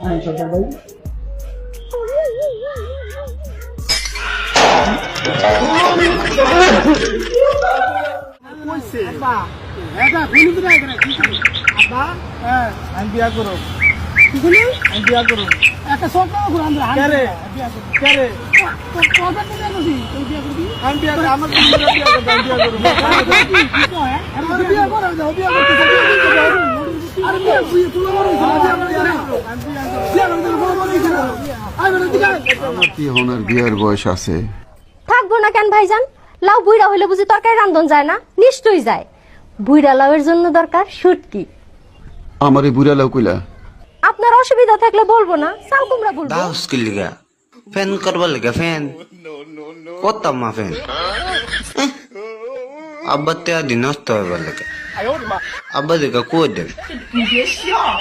হ্যাঁ সরকার ভাই। হ্যাঁ আমি বিয়া করো আমি বিয়া করো একটা সরকার ঘুরান রে কে রে? কে রে কথা তো জানো কি তুই বিয়া করবি? আমার বিয়া করো বিয়া করো কি আরে বিয়া করো বিয়া করতে আমার কি হনের বিয়ের বয়স আছে? থাকব না কেন ভাইজান? লাউ বুইড়া হইলে বুঝি তরকারি রান্ধন যায় না? নিশ্চয়ই যায়। বুইড়া লাউয়ের জন্য দরকার শুটকি। আমার এই বুড়া লাউ কইলা? আপনার অসুবিধা থাকলে বলব না। চাল কুমড়া বলব। দাউস কি লিগা? ফ্যান করবার লিগা ফ্যান? করতাম মা ফ্যান? আব্বা তে আদি নষ্ট হইবার লিগা। 哎呦我的妈！俺们这个过的。你别笑。